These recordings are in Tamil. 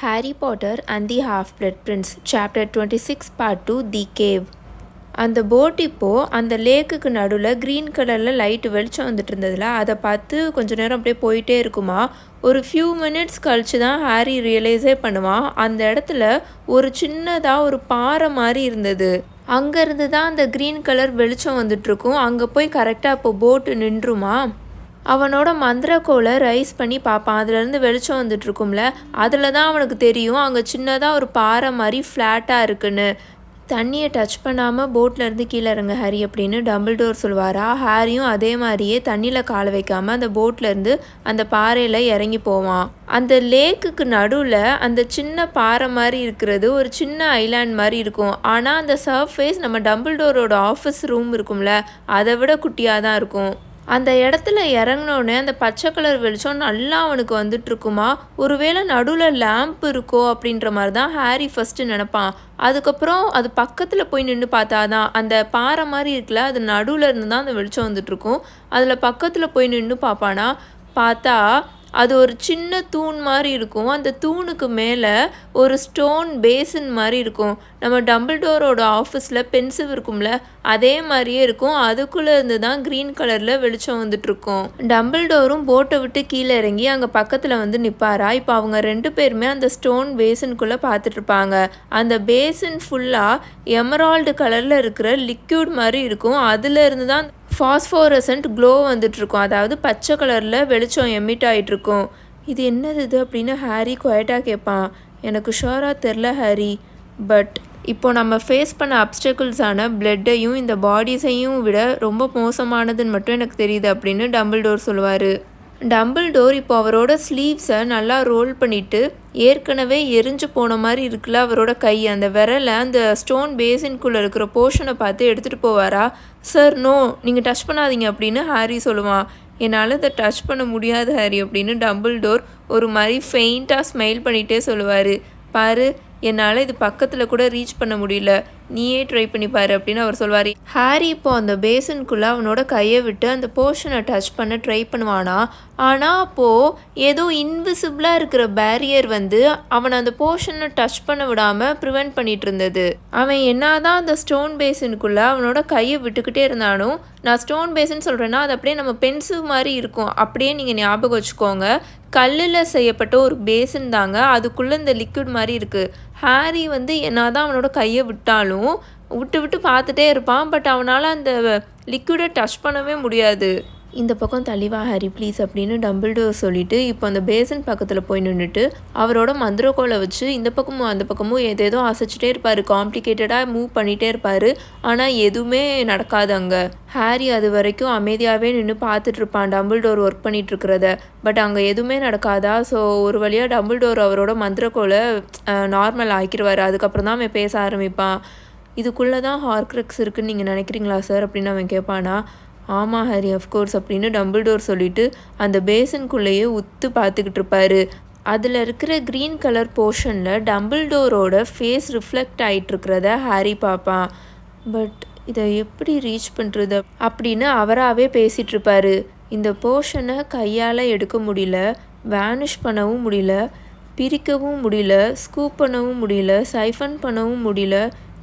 Harry Potter and the Half-Blood Prince, Chapter 26, Part 2 The Cave. அந்த போட் இப்போது அந்த லேக்குக்கு நடுவில் க்ரீன் கலரில் லைட்டு வெளிச்சம் வந்துட்டு இருந்ததில்ல அதை பார்த்து கொஞ்ச நேரம் அப்படியே போயிட்டே இருக்குமா? ஒரு ஃபியூ மினிட்ஸ் கழித்து தான் ஹாரி ரியலைஸே பண்ணுவான் அந்த இடத்துல ஒரு சின்னதாக ஒரு பாறை மாதிரி இருந்தது. அங்கேருந்து தான் அந்த க்ரீன் கலர் வெளிச்சம் வந்துட்டுருக்கும் அங்கே போய் கரெக்டாக இப்போ போட்டு நின்றுமா? அவனோட மந்திரக்கோலை ரைஸ் பண்ணி பார்ப்பான். அதுலேருந்து வெளிச்சம் வந்துட்டுருக்கும்ல அதில் தான் அவனுக்கு தெரியும் அங்கே சின்னதாக ஒரு பாறை மாதிரி ஃப்ளாட்டாக இருக்குன்னு. தண்ணியை டச் பண்ணாமல் போட்டில் இருந்து கீழே இறங்க ஹாரி அப்படின்னு டம்பிள்டோர் சொல்லுவாரா ஹாரியும் அதே மாதிரியே தண்ணியில் காலை வைக்காமல் அந்த போட்டில் இருந்து அந்த பாறையில் இறங்கி போவான். அந்த லேக்குக்கு நடுவில் அந்த சின்ன பாறை மாதிரி இருக்கிறது ஒரு சின்ன ஐலாண்ட் மாதிரி இருக்கும். ஆனால் அந்த சர்ஃபேஸ் நம்ம டம்பிள்டோரோட ஆஃபீஸ் ரூம் இருக்கும்ல அதை விட குட்டியாக தான் இருக்கும். அந்த இடத்துல இறங்கினோடனே அந்த பச்சை கலர் வெளிச்சம் நல்லா அவனுக்கு வந்துட்டுருக்குமா? ஒருவேளை நடுவில் லேம்ப் இருக்கோ அப்படின்ற மாதிரி தான் ஹாரி ஃபஸ்ட்டு நினப்பான். அதுக்கப்புறம் அது பக்கத்தில் போய் நின்று பார்த்தாதான் அந்த பாறை மாதிரி இருக்குல்ல அது நடுவில் இருந்து தான் அந்த வெளிச்சம் வந்துட்டுருக்கும். அதில் பக்கத்தில் போய் நின்று பார்ப்பானா? பார்த்தா அது ஒரு சின்ன தூண் மாதிரி இருக்கும். அந்த தூணுக்கு மேலே ஒரு ஸ்டோன் பேசின் மாதிரி இருக்கும். நம்ம டம்பிள்டோரோட ஆஃபீஸில் பென்சில் இருக்கும்ல அதே மாதிரியே இருக்கும். அதுக்குள்ளே இருந்து தான் க்ரீன் கலரில் வெளிச்சம் வந்துட்டுருக்கும் டம்பிள்டோரும் போட்டை விட்டு கீழே இறங்கி அங்கே பக்கத்தில் வந்து நிற்பாரா இப்போ அவங்க ரெண்டு பேருமே அந்த ஸ்டோன் பேசின்குள்ளே பார்த்துட்ருப்பாங்க அந்த பேசின் ஃபுல்லாக எமரால்டு கலரில் இருக்கிற லிக்யூட் மாதிரி இருக்கும். அதுலேருந்து தான் ஃபாஸ்ஃபோரசன்ட் க்ளோ வந்துட்ருக்கும். அதாவது பச்சை கலரில் வெளிச்சம் எமிட் ஆகிட்ருக்கும் இது என்னது இது அப்படின்னு ஹாரி குவைட்டாக கேட்பான் எனக்கு ஷோராக தெரில ஹாரி. பட் இப்போ நம்ம ஃபேஸ் பண்ண அப்டக்கிள்ஸான பிளட்டையும் இந்த பாடிஸையும் விட ரொம்ப மோசமானதுன்னு மட்டும் எனக்கு தெரியுது அப்படின்னு டம்பிள்டோர் சொல்லுவார். டம்பிள்டோர் இப்போ அவரோட ஸ்லீவ்ஸை நல்லா ரோல் பண்ணிவிட்டு ஏற்கனவே எரிஞ்சு போன மாதிரி இருக்குல்ல அவரோட கை. அந்த விரலை அந்த ஸ்டோன் பேசின்குள்ளே இருக்கிற போர்ஷனை பார்த்து எடுத்துகிட்டு போவாரா? சார் நோ நீங்கள் டச் பண்ணாதீங்க அப்படின்னு ஹாரி சொல்லுவான் என்னால் இதை டச் பண்ண முடியாது ஹாரி அப்படின்னு டபுள் டோர் ஒரு மாதிரி ஃபெயிண்ட்டாக ஸ்மைல் பண்ணிகிட்டே சொல்லுவார். பாரு என்னால் இது பக்கத்தில் கூட ரீச் பண்ண முடியல. நீயே ட்ரை பண்ணி பாரு அப்படின்னு அவர் சொல்வார். ஹாரி இப்போ அந்த பேசனுக்குள்ளே அவனோட கையை விட்டு அந்த போர்ஷனை டச் பண்ண ட்ரை பண்ணுவானா? ஆனால் அப்போது ஏதோ இன்விசிபிளாக இருக்கிற பேரியர் வந்து அவனை அந்த போர்ஷனை டச் பண்ண விடாமல் ப்ரிவெண்ட் பண்ணிட்டு இருந்தது. அவன் என்னதான் அந்த ஸ்டோன் பேசனுக்குள்ளே அவனோட கையை விட்டுக்கிட்டே இருந்தாலும் நான் ஸ்டோன் பேசன் சொல்கிறேன்னா அது அப்படியே நம்ம பென்சில் மாதிரி இருக்கும். அப்படியே நீங்கள் ஞாபகம் வச்சுக்கோங்க. கல்லில் செய்யப்பட்ட ஒரு பேசன் தாங்க அதுக்குள்ளே இந்த லிக்விட் மாதிரி இருக்குது ஹாரி வந்து என்னதான் அவனோட கையை விட்டாலும் விட்டு விட்டு பார்த்துட்டே இருப்பான் பட் அவனால் அந்த லிக்விடை டச் பண்ணவே முடியாது. இந்த பக்கம் தள்ளிவா ஹாரி ப்ளீஸ் அப்படின்னு டம்பிள்டோர் சொல்லிட்டு இப்போ அந்த பேசன் பக்கத்தில் போய் நின்றுட்டு அவரோட மந்திரக்கோலை வச்சு இந்த பக்கமும் அந்த பக்கமும் ஏதேதோ அசைச்சிட்டே இருப்பார். காம்ப்ளிகேட்டடாக மூவ் பண்ணிகிட்டே இருப்பார். ஆனால் எதுவுமே நடக்காது அங்கே. ஹாரி அது வரைக்கும் அமைதியாகவே நின்று பார்த்துட்டு இருப்பான் டம்பிள்டோர் ஒர்க் பண்ணிட்டு இருக்கிறத. பட் அங்கே எதுவுமே நடக்காதா? ஸோ ஒரு வழியாக டம்பிள்டோர் அவரோட மந்திரக்கோலை நார்மல் ஆக்கிடுவார் அதுக்கப்புறம் தான் அவன் பேச ஆரம்பிப்பான். இதுக்குள்ளே தான் ஹார்க்ரக்ஸ் இருக்குன்னு நீங்கள் நினைக்கிறீங்களா சார் அப்படின்னு அவன் கேட்பானா ஆமாம் ஹரி அஃப்கோர்ஸ் அப்படின்னு டம்பிள்டோர் சொல்லிட்டு அந்த பேசனுக்குள்ளேயே உத்து பார்த்துக்கிட்டு இருப்பாரு அதில் இருக்கிற க்ரீன் கலர் போர்ஷனில் டம்பிள்டோரோட ஃபேஸ் ரிஃப்ளெக்ட் ஆகிட்டுருக்கிறத ஹாரி பார்ப்பான் பட் இதை எப்படி ரீச் பண்ணுறது அப்படின்னு அவராகவே பேசிகிட்ருப்பாரு இந்த போர்ஷனை கையால் எடுக்க முடியல வேனிஷ் பண்ணவும் முடியல பிரிக்கவும் முடியல ஸ்கூப் பண்ணவும் முடியல சைஃபன் பண்ணவும் முடியல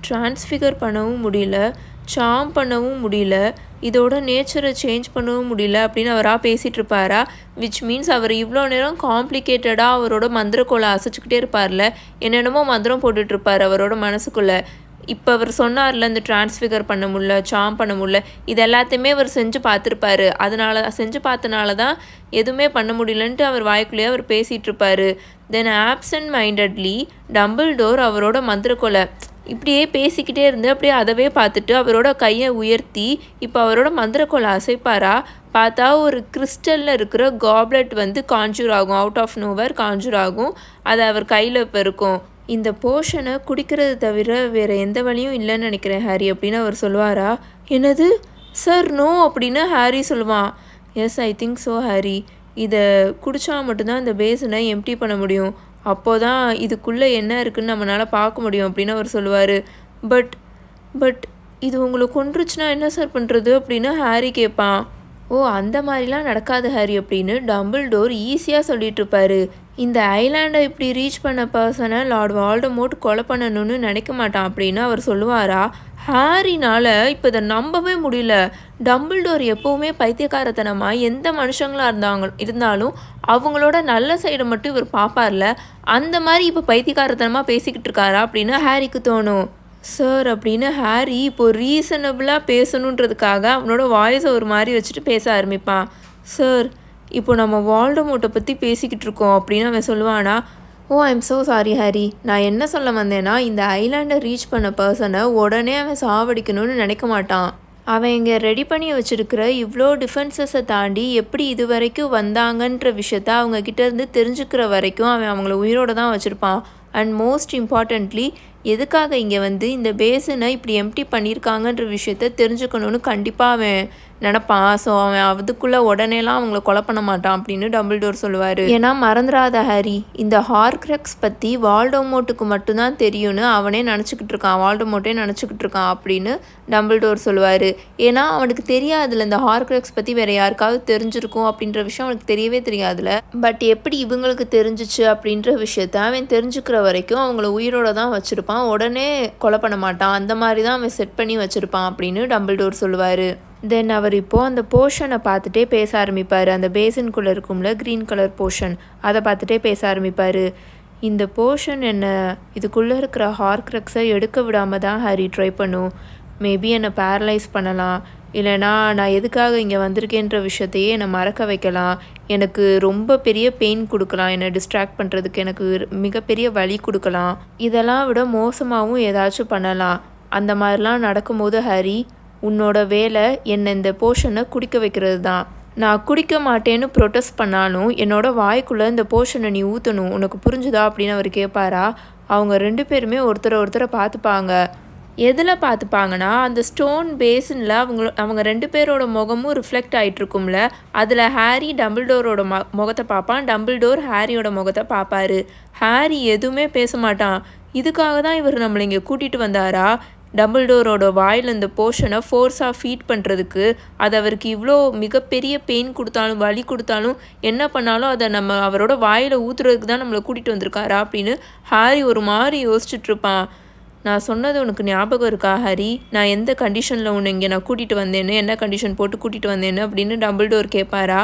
ட்ரான்ஸ்ஃபிகர் பண்ணவும் முடியல சாம் பண்ணவும் முடியல. இதோட நேச்சரை சேஞ்ச் பண்ணவும் முடியல அப்படின்னு அவராக பேசிகிட்டு இருப்பாரா? விச் மீன்ஸ் அவர் இவ்வளோ நேரம் காம்ப்ளிகேட்டடாக அவரோட மந்திரக்கோலை அசைச்சிக்கிட்டே இருப்பார்ல. என்னென்னமோ மந்திரம் போட்டுட்ருப்பார் அவரோட மனசுக்குள்ளே. இப்போ அவர் சொன்னார்ல இந்த டிரான்ஸ்ஃபிகர் பண்ண முடியல சாம் பண்ண முடியல. இது எல்லாத்தையுமே அவர் செஞ்சு பார்த்துருப்பாரு. அதனால செஞ்சு பார்த்தனால தான் எதுவுமே பண்ண முடியலன்ட்டு அவர் வாய்க்குள்ளேயே அவர் பேசிகிட்டு இருப்பார். Then absent mindedly Dumbledore அவரோட மந்திரக்கொலை இப்படியே பேசிக்கிட்டே இருந்து அப்படியே அதவே பார்த்துட்டு அவரோட கையை உயர்த்தி இப்போ அவரோட மந்திரக்கோளை அசைப்பாரா? பார்த்தா ஒரு கிறிஸ்டலில் இருக்கிற காப்லெட் வந்து காஞ்சூர் ஆகும் அவுட் ஆஃப் நோவர் காஞ்சூர் ஆகும். அது அவர் கையில் இப்போ இருக்கும். இந்த போர்ஷனை குடிக்கிறது தவிர வேறு எந்த வழியும் இல்லைன்னு நினைக்கிறேன் ஹாரி அப்படின்னு அவர் சொல்லுவாரா? என்னது? சார் நோ அப்படின்னு ஹாரி சொல்லுவான். Yes I think so Harry. இதை குடித்தா மட்டும்தான் இந்த பேசனை எம்டி பண்ண முடியும். அப்போ தான் இதுக்குள்ளே என்ன இருக்குதுன்னு நம்மளால் பார்க்க முடியும் அப்படின்னு அவர் சொல்லுவார். பட் பட் இது உங்களை கொன்றுச்சுன்னா என்ன சார் பண்ணுறது அப்படின்னு ஹாரி கேட்பான் ஓ அந்த மாதிரிலாம் நடக்காது ஹாரி அப்படின்னு டம்பிள் டோர் ஈஸியாக சொல்லிட்டு இருப்பாரு. இந்த ஐலாண்டை இப்படி ரீச் பண்ண பர்சனை லார்ட் வால்டமோட் கொலை பண்ணணும்னு நினைக்க மாட்டான் அப்படின்னு அவர் சொல்லுவாரா? ஹாரினால் இப்போ இதை நம்பவே முடியல. டம்பிள்டோர் எப்போவுமே பைத்தியக்காரத்தனமாக எந்த மனுஷங்களாக இருந்தாங்க இருந்தாலும் அவங்களோட நல்ல சைடை மட்டும் இவர் பார்ப்பார்ல அந்த மாதிரி இப்போ பைத்தியக்காரத்தனமாக பேசிக்கிட்டு இருக்காரா அப்படின்னு ஹாரிக்கு தோணும். சார் அப்படின்னு ஹாரி இப்போ ரீசனபிளாக பேசணுன்றதுக்காக அவனோட வாய்ஸை ஒரு மாதிரி வச்சுட்டு பேச ஆரம்பிப்பான். சார் இப்போ நம்ம வால்டமோட்டை பற்றி பேசிக்கிட்டு இருக்கோம் அப்படின்னு அவன் சொல்லுவானா oh I'm so sorry Harry நான் என்ன சொல்ல வந்தேன்னா இந்த ஐலாண்டை ரீச் பண்ண பர்சனை உடனே அவன் சாவடிக்கணும்னு நினைக்க மாட்டான். அவன் இங்கே ரெடி பண்ணி வச்சுருக்கிற இவ்வளோ டிஃபென்சஸை தாண்டி எப்படி இது வரைக்கும் வந்தாங்கன்ற விஷயத்த அவங்க கிட்டேருந்து தெரிஞ்சுக்கிற வரைக்கும் அவன் அவங்கள உயிரோட தான் வச்சுருப்பான். அண்ட் மோஸ்ட் இம்பார்ட்டண்ட்லி எதுக்காக இங்கே வந்து இந்த பேசனை இப்படி எம்டி பண்ணியிருக்காங்கன்ற விஷயத்த தெரிஞ்சுக்கணும்னு கண்டிப்பாக அவன் நினப்பான். ஸோ அவன் அதுக்குள்ளே உடனேலாம் அவங்கள கொலை பண்ண மாட்டான் அப்படின்னு டம்பிள்டோர் சொல்லுவார். ஏன்னா மறந்துடாத ஹாரி இந்த ஹார்க்ரக்ஸ் பற்றி வால்டோமோட்டுக்கு மட்டும்தான் தெரியும்னு அவனே நினச்சிக்கிட்டு இருக்கான். வால்டோமோட்டே நினச்சிக்கிட்டு இருக்கான் அப்படின்னு டம்பிள்டோர் சொல்லுவார். ஏன்னா அவனுக்கு தெரியாதுல இந்த ஹார்க்ரக்ஸ் பற்றி வேறு யாருக்காவது தெரிஞ்சிருக்கும் அப்படின்ற விஷயம் அவனுக்கு தெரியவே தெரியாதுல பட் எப்படி இவங்களுக்கு தெரிஞ்சிச்சு அப்படின்ற விஷயத்த அவன் தெரிஞ்சுக்கிற வரைக்கும் அவங்கள உயிரோட தான் வச்சுருப்பான். உடனே கொலை பண்ண மாட்டான். அந்த மாதிரி தான் அவன் செட் பண்ணி வச்சுருப்பான் அப்படின்னு டம்பிள்டோர் சொல்லுவார். தென் அவர் இப்போது அந்த போர்ஷனை பார்த்துட்டே பேச ஆரம்பிப்பார். அந்த பேசின்குள்ளே இருக்கும்ல க்ரீன் கலர் போர்ஷன் அதை பார்த்துட்டே பேச ஆரம்பிப்பார். இந்த போர்ஷன் என்ன இதுக்குள்ளே இருக்கிற ஹார்க்ரக்ஸை எடுக்க விடாமல் தான் ஹாரி ட்ரை பண்ணும். மேபி என்னை பேரலைஸ் பண்ணலாம். இல்லைனா நான் எதுக்காக இங்கே வந்திருக்கேன்ற விஷயத்தையே என்னை மறக்க வைக்கலாம். எனக்கு ரொம்ப பெரிய பெயின் கொடுக்கலாம். என்னை டிஸ்ட்ராக்ட் பண்ணுறதுக்கு எனக்கு மிகப்பெரிய வலி கொடுக்கலாம். இதெல்லாம் விட மோசமாகவும் ஏதாச்சும் பண்ணலாம். அந்த மாதிரிலாம் நடக்கும்போது ஹரி உன்னோட வேலை என்னை இந்த போர்ஷனை குடிக்க வைக்கிறது தான். நான் குடிக்க மாட்டேன்னு ப்ரொட்டஸ்ட் பண்ணாலும் என்னோட வாய்க்குள்ளே இந்த போர்ஷனை நீ ஊற்றணும் உனக்கு புரிஞ்சுதா அப்படின்னு அவர் கேட்பாரா? அவங்க ரெண்டு பேருமே ஒருத்தரை ஒருத்தரை பார்த்துப்பாங்க. எதில் பார்த்துப்பாங்கன்னா அந்த ஸ்டோன் பேஸனில் அவங்க அவங்க ரெண்டு பேரோட முகமும் ரிஃப்ளெக்ட் ஆகிட்ருக்கும்ல அதில் ஹாரி டம்பிள்டோரோட ம முகத்தை பார்ப்பான். டம்பிள்டோர் ஹாரியோட முகத்தை பார்ப்பாரு. ஹாரி எதுவுமே பேச மாட்டான். இதுக்காக தான் இவர் நம்மளை இங்கே கூட்டிகிட்டு வந்தாரா? டம்பிள்டோரோட வாயில் இந்த போர்ஷனை ஃபோர்ஸாக ஃபீட் பண்ணுறதுக்கு அது அவருக்கு இவ்வளோ மிகப்பெரிய பெயின் கொடுத்தாலும் வலி கொடுத்தாலும் என்ன பண்ணாலும் அதை நம்ம அவரோட வாயில் ஊற்றுறதுக்கு தான் நம்மளை கூட்டிகிட்டு வந்திருக்காரா அப்படின்னு ஹாரி ஒரு மாதிரி யோசிச்சுட்ருப்பான் நான் சொன்னது உனக்கு ஞாபகம் இருக்கா ஹரி? நான் எந்த கண்டிஷனில் உன்னை இங்கே நான் கூட்டிகிட்டு வந்தேன்னு என்ன கண்டிஷன் போட்டு கூட்டிகிட்டு வந்தேன்னு அப்படின்னு டபுள் டோர் கேட்பாரா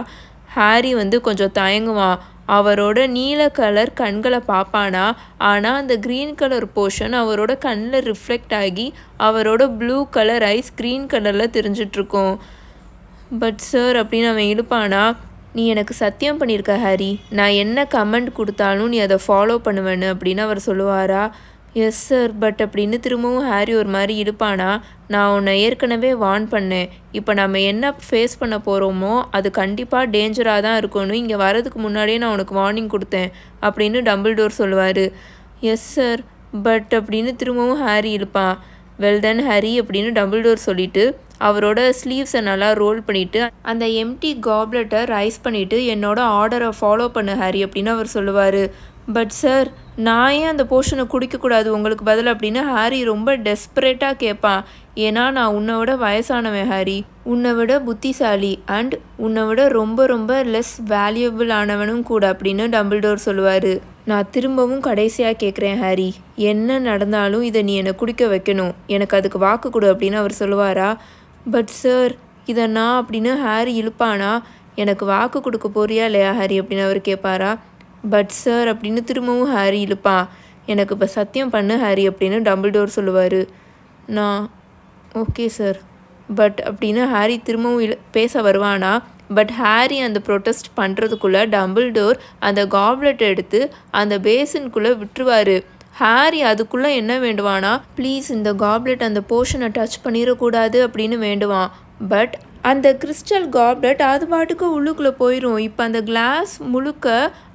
ஹாரி வந்து கொஞ்சம் தயங்குவான் அவரோட நீல கலர் கண்களை பார்ப்பானா? ஆனால் அந்த க்ரீன் கலர் போர்ஷன் அவரோட கண்ணில் ரிஃப்ளெக்ட் ஆகி அவரோட ப்ளூ கலர் ஐஸ் க்ரீன் கலரில் தெரிஞ்சிட்ருக்கோம். பட் சார் அப்படின்னு அவன் இழுப்பானா? நீ எனக்கு சத்தியம் பண்ணியிருக்க ஹாரி. நான் என்ன கமெண்ட் கொடுத்தாலும் நீ அதை ஃபாலோ பண்ணுவேன்னு அப்படின்னு அவர் சொல்லுவாரா? எஸ் சார் பட் அப்படின்னு திரும்பவும் ஹாரி ஒரு மாதிரி இருப்பானா நான் உன்னை ஏற்கனவே வார்ன் பண்ணேன். இப்போ நம்ம என்ன ஃபேஸ் பண்ண போகிறோமோ அது கண்டிப்பாக டேஞ்சராக தான் இருக்கணும் இங்கே வரதுக்கு முன்னாடியே நான் உனக்கு வார்னிங் கொடுத்தேன் அப்படின்னு டபுள் டோர் சொல்லுவார். எஸ் சார் பட் அப்படின்னு திரும்பவும் ஹாரி இருப்பான் வெல் தென் ஹரி அப்படின்னு டபுள் டோர் சொல்லிவிட்டு அவரோட ஸ்லீவ்ஸை நல்லா ரோல் பண்ணிவிட்டு அந்த எம்டி காப்லெட்டை ரைஸ் பண்ணிவிட்டு என்னோட ஆர்டரை ஃபாலோ பண்ணு ஹாரி அப்படின்னு அவர் சொல்லுவார். பட் சார் நான் ஏன் அந்த போர்ஷனை குடிக்கக்கூடாது? உங்களுக்கு பதில் அப்படின்னு ஹாரி ரொம்ப டெஸ்பரேட்டாக கேட்பான் ஏன்னா நான் உன்னை விட வயசானவன் ஹாரி. உன்னை விட புத்திசாலி அண்ட் உன்னை விட ரொம்ப ரொம்ப லெஸ் வேல்யூபிள் ஆனவனும் கூட அப்படின்னு டம்பிள்டோர் சொல்லுவார். நான் திரும்பவும் கடைசியாக கேட்குறேன் ஹாரி. என்ன நடந்தாலும் இதை நீ என்னை குடிக்க வைக்கணும். எனக்கு அதுக்கு வாக்கு கொடு அப்படின்னு அவர் சொல்லுவாரா? பட் சார் இதை நான் அப்படின்னு ஹாரி இழுப்பானா? எனக்கு வாக்கு கொடுக்க போறியா இல்லையா ஹாரி அப்படின்னு அவர் கேட்பாரா பட் சார் அப்படின்னு திரும்பவும் ஹாரி இழுப்பான் எனக்கு இப்போ சத்தியம் பண்ணு ஹாரி அப்படின்னு டபுள் டோர் சொல்லுவார். நான் ஓகே சார் பட் அப்படின்னு ஹாரி திரும்பவும் இழு பேச வருவானா? பட் ஹாரி அந்த ப்ரொட்டஸ்ட் பண்ணுறதுக்குள்ளே டபுள் டோர் அந்த காப்லெட் எடுத்து அந்த பேசின்குள்ளே விட்டுருவார். ஹாரி அதுக்குள்ளே என்ன வேண்டுவானா? ப்ளீஸ் இந்த காப்லெட் அந்த போர்ஷனை டச் பண்ணிடக்கூடாது அப்படின்னு வேண்டுவான். பட் அந்த கிறிஸ்டல் காப்லெட் அது பாட்டுக்கு உள்ளுக்குள்ளே போயிடும் இப்போ அந்த கிளாஸ் முழுக்க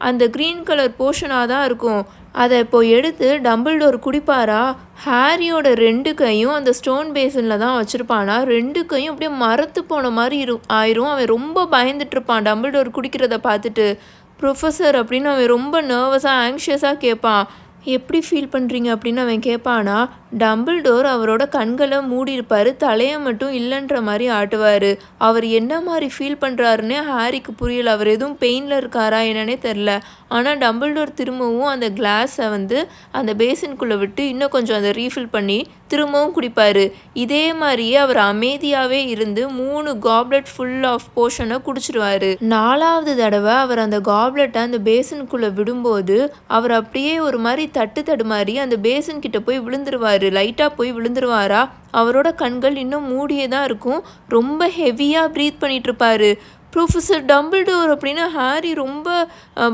அந்த க்ரீன் கலர் போர்ஷனாக தான் இருக்கும். அதை இப்போ எடுத்து டம்பிள் டோர் குடிப்பாரா? ஹாரியோட ரெண்டு கையும் அந்த ஸ்டோன் பேசனில் தான் வச்சுருப்பானா? ரெண்டு கையும் அப்படியே மரத்து போன மாதிரி இரு ஆயிரும். அவன் ரொம்ப பயந்துட்டுருப்பான் டம்பிள் டோர் குடிக்கிறத பார்த்துட்டு. ப்ரொஃபஸர் அப்படின்னு அவன் ரொம்ப நர்வஸாக ஆங்ஷியஸாக கேட்பான். எப்படி ஃபீல் பண்ணுறீங்க அப்படின்னு அவன் கேட்பானா டம்பிள்டோர் அவரோட கண்களை மூடியிருப்பாரு தலையை மட்டும் இல்லைன்ற மாதிரி ஆட்டுவார். அவர் என்ன மாதிரி ஃபீல் பண்ணுறாருன்னே ஹாரிக்கு புரியல. அவர் எதுவும் பெயினில் இருக்காரா என்னன்னே தெரில ஆனால் டம்பிள்டோர் திரும்பவும் அந்த கிளாஸை வந்து அந்த பேசின்குள்ளே விட்டு இன்னும் கொஞ்சம் அதை ரீஃபில் பண்ணி திரும்பவும் குடிப்பார். இதே மாதிரியே அவர் அமைதியாகவே இருந்து மூணு காப்லெட் ஃபுல் ஆஃப் போர்ஷனை குடிச்சிருவாரு. நாலாவது தடவை அவர் அந்த காப்லெட்டை அந்த பேசனுக்குள்ளே விடும்போது அவர் அப்படியே ஒரு மாதிரி தட்டு தடுமாறி அந்த பேசன் கிட்ட போய் விழுந்துருவார். லைட்டாக போய் விழுந்துருவாரா? அவரோட கண்கள் இன்னும் மூடியே தான் இருக்கும். ரொம்ப ஹெவியாக ப்ரீத் பண்ணிகிட்ருப்பாரு ப்ரொஃபஸர் டம்பிள்டோர் அப்படின்னு ஹாரி ரொம்ப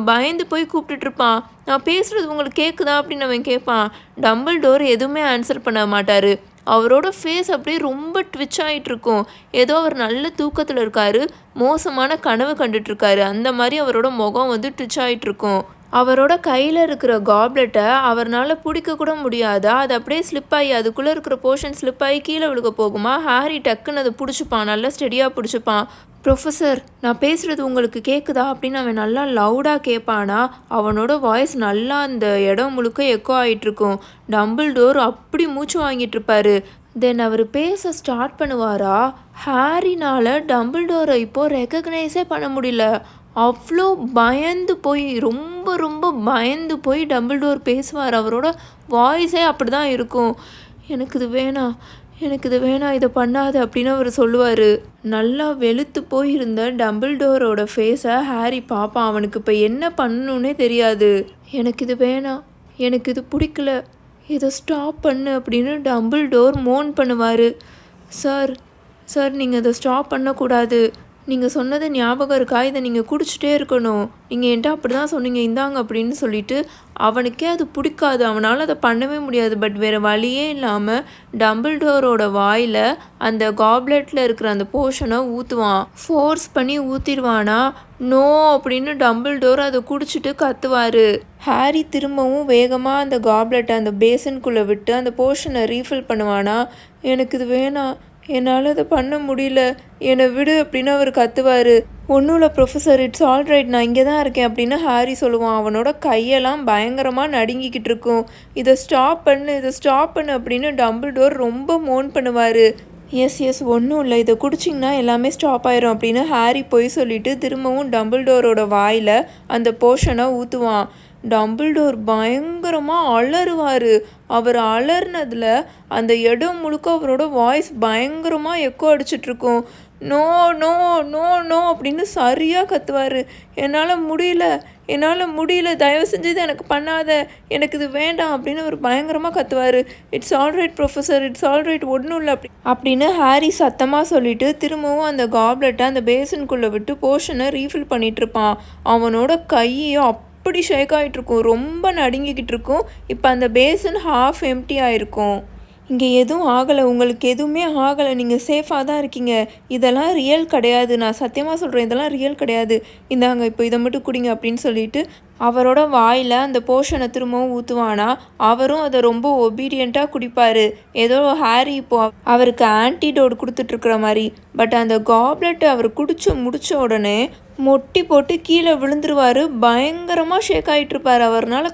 பயந்து போய் கூப்பிட்டுட்ருப்பான் நான் பேசுகிறது உங்களுக்கு கேட்குதா அப்படின்னு அவன் கேட்பான் டம்பிள்டோர் எதுவுமே ஆன்சர் பண்ண மாட்டார். அவரோட ஃபேஸ் அப்படியே ரொம்ப ட்விச் ஆகிட்டுருக்கும் ஏதோ அவர் நல்ல தூக்கத்தில் இருக்காரு. மோசமான கனவு கண்டுட்ருக்காரு அந்த மாதிரி அவரோட முகம் வந்து ட்விச் ஆகிட்டுருக்கும் அவரோட கையில் இருக்கிற காப்லெட்டை அவரால் பிடிக்க கூட முடியாதா. அது அப்படியே ஸ்லிப் ஆகி அதுக்குள்ளே இருக்கிற போர்ஷன் ஸ்லிப் ஆகி கீழே விழுக போகுமா? ஹாரி டக்குன்னு அதை பிடிச்சிப்பான் நல்லா ஸ்டெடியாக பிடிச்சிப்பான். ப்ரொஃபஸர் நான் பேசுகிறது உங்களுக்கு கேட்குதா அப்படின்னு அவன் நல்லா லவுடாக கேட்பானா. அவனோட வாய்ஸ் நல்லா அந்த இடம் முழுக்க எக்கோ ஆகிட்டுருக்கும் டம்பிள் டோர் அப்படி மூச்சு வாங்கிட்டு இருப்பாரு. தென் அவர் பேச ஸ்டார்ட் பண்ணுவாரா? ஹாரினால் டம்பிள் டோரை இப்போது ரெக்கக்னைஸே பண்ண முடியல. அவ்வளோ பயந்து போய் ரொம்ப ரொம்ப பயந்து போய் டம்பிள்டோர் பேசுவார். அவரோட வாய்ஸே அப்படி தான் இருக்கும். எனக்கு இது வேணாம் எனக்கு இது வேணாம் இதை பண்ணாது அப்படின்னு அவர் சொல்லுவார். நல்லா வெளுத்து போயிருந்த டம்பிள்டோரோட ஃபேஸை ஹாரி பார்ப்பான் அவனுக்கு இப்போ என்ன பண்ணணுன்னே தெரியாது. எனக்கு இது வேணாம் எனக்கு இது பிடிக்கல. இதை ஸ்டாப் பண்ணு அப்படின்னு டம்பிள்டோர் மோன் பண்ணுவார். சார் சார் நீங்கள் இதை ஸ்டாப் பண்ணக்கூடாது. நீங்கள் சொன்னது ஞாபகம் இருக்கா? இதை நீங்கள் குடிச்சிட்டே இருக்கணும். நீங்கள் என்கிட்ட அப்படி தான் சொன்னீங்க இந்தாங்க அப்படின்னு சொல்லிட்டு அவனுக்கே அது பிடிக்காது. அவனால் அதை பண்ணவே முடியாது. பட் வேறு வழியே இல்லாமல் டம்பிள்டோரோட வாயில் அந்த காப்லெட்டில் இருக்கிற அந்த போர்ஷனை ஊற்றுவான் ஃபோர்ஸ் பண்ணி ஊற்றிடுவானா நோ அப்படின்னு டம்பிள்டோர் அதை குடிச்சிட்டு கத்துவார். ஹாரி திரும்பவும் வேகமாக அந்த காப்லெட்டை அந்த பேசனுக்குள்ளே விட்டு அந்த போர்ஷனை ரீஃபில் பண்ணுவானா? எனக்கு இது வேணாம். என்னால் அதை பண்ண முடியல. என்னை விடு அப்படின்னு அவர் கத்துவார். ஒன்றும் இல்லை ப்ரொஃபஸர் இட்ஸ் ஆல் ரைட் நான் இங்கே தான் இருக்கேன் அப்படின்னு ஹாரி சொல்லுவான். அவனோட கையெல்லாம் பயங்கரமாக நடுங்கிக்கிட்டு இருக்கும். இதை ஸ்டாப் பண்ணு இதை ஸ்டாப் பண்ணு அப்படின்னு டம்பிள் டோர் ரொம்ப மோன் பண்ணுவார். எஸ் எஸ் ஒன்றும் இல்லை. இதை குடிச்சிங்கன்னா எல்லாமே ஸ்டாப் ஆயிரும் அப்படின்னு ஹாரி போய் சொல்லிட்டு திரும்பவும் டம்பிள் டோரோட வாயில் அந்த போர்ஷனை ஊற்றுவான் டம்பிள்டோர் பயங்கரமாக அலறுவார். அவர் அலர்னதில் அந்த இடம் முழுக்க அவரோட வாய்ஸ் பயங்கரமாக எக்கோ அடிச்சிட்ருக்கும். நோ நோ நோ நோ அப்படின்னு சரியாக கத்துவார். என்னால் முடியல என்னால் முடியல தயவு செஞ்சு எனக்கு பண்ணாத எனக்கு இது வேண்டாம் அப்படின்னு அவர் பயங்கரமாக கத்துவார். It's alright professor it's alright ஒன்றும் இல்லை அப்படி அப்படின்னு ஹாரி சத்தமாக சொல்லிட்டு திரும்பவும் அந்த காப்லெட்டை அந்த பேசனுக்குள்ளே விட்டு போர்ஷனை ரீஃபில் பண்ணிகிட்ருப்பான் அவனோட அவனோட அப் அப்படி ஷேக் ஆகிட்ருக்கும் ரொம்ப நடுங்கிக்கிட்டு இருக்கும் இப்போ அந்த பேசன் ஹாஃப் எம்டி ஆகிருக்கும் இங்கே எதுவும் ஆகலை. உங்களுக்கு எதுவுமே ஆகலை. நீங்கள் சேஃபாக தான் இருக்கீங்க. இதெல்லாம் ரியல் கிடையாது. நான் சத்தியமாக சொல்கிறேன் இதெல்லாம் ரியல் கிடையாது. இந்தாங்க இப்போ இதை மட்டும் குடிங்க அப்படின்னு சொல்லிட்டு அவரோட வாயில் அந்த போஷனை திரும்பவும் ஊற்றுவானா அவரும் அதை ரொம்ப ஒபீடியண்ட்டாக குடிப்பார். ஏதோ ஹாரி இப்போ அவருக்கு ஆன்டிடோட் கொடுத்துட்ருக்குற மாதிரி. பட் அந்த காப்லெட் அவர் குடிச்சு முடித்த உடனே மொட்டி போட்டு கீழே விழுந்துருவார். பயங்கரமாக ஷேக் ஆகிட்டு இருப்பார்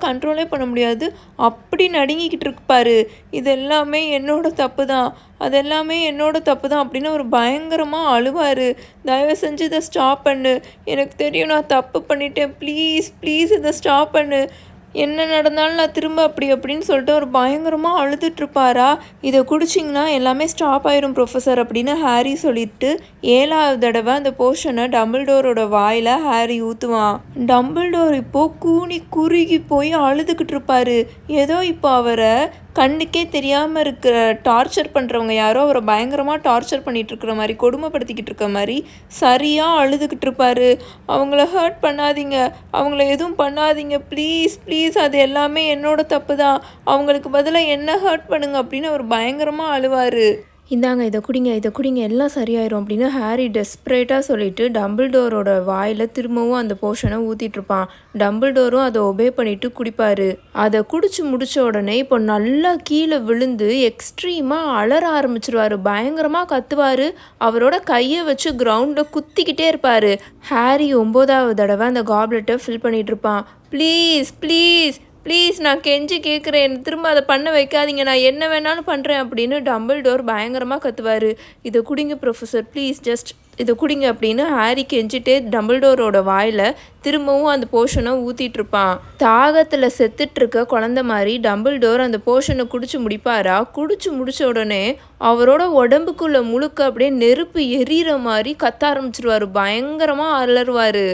கண்ட்ரோலே பண்ண முடியாது. அப்படி நடுங்கிக்கிட்டு இருப்பார் இது எல்லாமே என்னோட தப்பு தான் அது எல்லாமே என்னோட தப்பு தான் அப்படின்னு அவர் பயங்கரமாக அழுவார். தயவு செஞ்சு இதை ஸ்டாப் பண்ணு. எனக்கு தெரியும் நான் தப்பு பண்ணிட்டேன். ப்ளீஸ் ப்ளீஸ் இதை ஸ்டாப் பண்ணு. என்ன நடந்தாலும் நான் திரும்ப அப்படி அப்படின்னு சொல்லிட்டு ஒரு பயங்கரமாக அழுதுட்ருப்பாரா? இதை குடிச்சிங்கன்னா எல்லாமே ஸ்டாப் ஆயிரும் ப்ரொஃபஸர் அப்படின்னு ஹாரி சொல்லிட்டு ஏழாவது தடவை அந்த போர்ஷனை டம்பிள்டோரோட வாயில் ஹாரி ஊற்றுவான் டம்பிள்டோர் இப்போது கூனி குறுகி போய் அழுதுகிட்டு இருப்பாரு ஏதோ இப்போ அவரை கண்ணுக்கே தெரியாமல் இருக்கிற டார்ச்சர் பண்ணுறவங்க யாரோ அவரை பயங்கரமாக டார்ச்சர் பண்ணிட்டு இருக்கிற மாதிரி கொடுமைப்படுத்திக்கிட்டு இருக்க மாதிரி சரியாக அழுதுகிட்டு இருப்பார். அவங்கள ஹர்ட் பண்ணாதீங்க. அவங்கள எதுவும் பண்ணாதீங்க. ப்ளீஸ் ப்ளீஸ் அது எல்லாமே என்னோட தப்பு தான் அவங்களுக்கு பதிலாக என்ன ஹர்ட் பண்ணுங்க அப்படின்னு அவர் பயங்கரமாக அழுவார். இந்தாங்க இதை குடிங்க இதை குடிங்க எல்லாம் சரியாயிரும் அப்படின்னு ஹாரி டெஸ்ப்ரேட்டாக சொல்லிட்டு டம்பிள்டோரோட வாயில் திரும்பவும் அந்த போர்ஷனை ஊற்றிட்டு இருப்பான் டம்பிள்டோரும் அதை ஒபே பண்ணிட்டு குடிப்பார். அதை குடிச்சு முடிச்ச உடனே இப்போ நல்லா கீழே விழுந்து எக்ஸ்ட்ரீமாக அலற ஆரம்பிச்சிருவாரு. பயங்கரமாக கத்துவார். அவரோட கையை வச்சு கிரவுண்டில் குத்திக்கிட்டே இருப்பார். ஹாரி ஒம்போதாவது தடவை அந்த காப்லெட்டை ஃபில் பண்ணிகிட்ருப்பான் ப்ளீஸ் ப்ளீஸ் ப்ளீஸ் நான் கெஞ்சி கேட்குறேன். திரும்ப அதை பண்ண வைக்காதீங்க. நான் என்ன வேணாலும் பண்ணுறேன் அப்படின்னு டம்பிள் டோர் பயங்கரமாக கத்துவார். இதை குடிங்க ப்ரொஃபஸர் ப்ளீஸ் ஜஸ்ட் இதை குடிங்க அப்படின்னு ஹாரி கெஞ்சிட்டே டம்பிள்டோரோட வாயில் திரும்பவும் அந்த போர்ஷனை ஊற்றிட்டு இருப்பான் தாகத்தில் செத்துட்டு இருக்க குழந்த மாதிரி டம்பிள்டோர் அந்த போர்ஷனை குடிச்சு முடிப்பாரா? குடிச்சு முடிச்ச உடனே அவரோட உடம்புக்குள்ள முழுக்க அப்படியே நெருப்பு எரியற மாதிரி கத்த ஆரம்பிச்சிருவாரு. பயங்கரமாக அலறுவார்.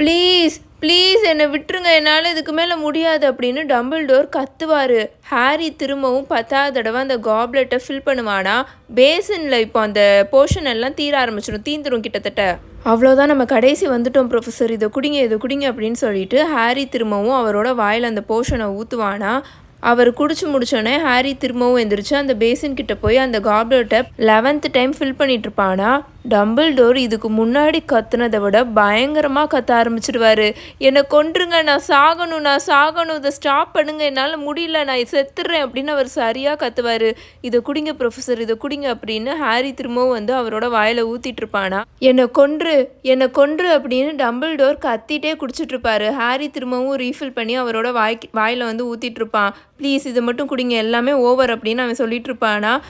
ப்ளீஸ் ப்ளீஸ் என்னை விட்டுருங்க என்னால் இதுக்கு மேலே முடியாது அப்படின்னு டம்பிள் டோர் கத்துவார். ஹாரி திரும்பவும் பத்தாவது தடவை அந்த காப்லெட்டை ஃபில் பண்ணுவானா? பேசனில் இப்போ அந்த போர்ஷன் எல்லாம் தீர ஆரம்பிச்சிடும் தீந்துடும் கிட்டத்தட்ட. அவ்வளோதான் நம்ம கடைசி வந்துட்டோம் ப்ரொஃபஸர் இதை குடிங்க இதை குடிங்க அப்படின்னு சொல்லிட்டு ஹாரி திரும்பவும் அவரோட வாயில் அந்த போர்ஷனை ஊற்றுவானா அவர் குடிச்சு முடிச்சோடனே ஹாரி திரும்பவும் எந்திரிச்சு அந்த பேசின் கிட்ட போய் அந்த காப்லெட்டை லெவன்த் டைம் ஃபில் பண்ணிட்டு இருப்பானா? டம்பிள்டோர் இதுக்கு முன்னாடி கத்துனதை விட பயங்கரமாக கத்த ஆரம்பிச்சிடுவாரு என்னை கொன்றுங்க நான் சாகணும் நான் சாகணும் இதை ஸ்டாப் பண்ணுங்க என்னால் முடியல நான் செத்துடுறேன் அப்படின்னு அவர் சரியாக கத்துவார். இதை குடிங்க ப்ரொஃபஸர் இதை குடிங்க அப்படின்னு ஹாரி திரும்பவும் வந்து அவரோட வாயில் ஊற்றிட்டு இருப்பானா. என்னை கொன்று என்னை கொன்று அப்படின்னு டம்பிள்டோர் கத்திட்டே குடிச்சிட்டு இருப்பாரு. ஹாரி திரும்பவும் ரீஃபில் பண்ணி அவரோட வாய்க்கு வாயில் வந்து ஊற்றிட்டு இருப்பான். ப்ளீஸ் இதை மட்டும் குடிங்க எல்லாமே ஓவர் அப்படின்னு அவன் சொல்லிட்டு இருப்பானா.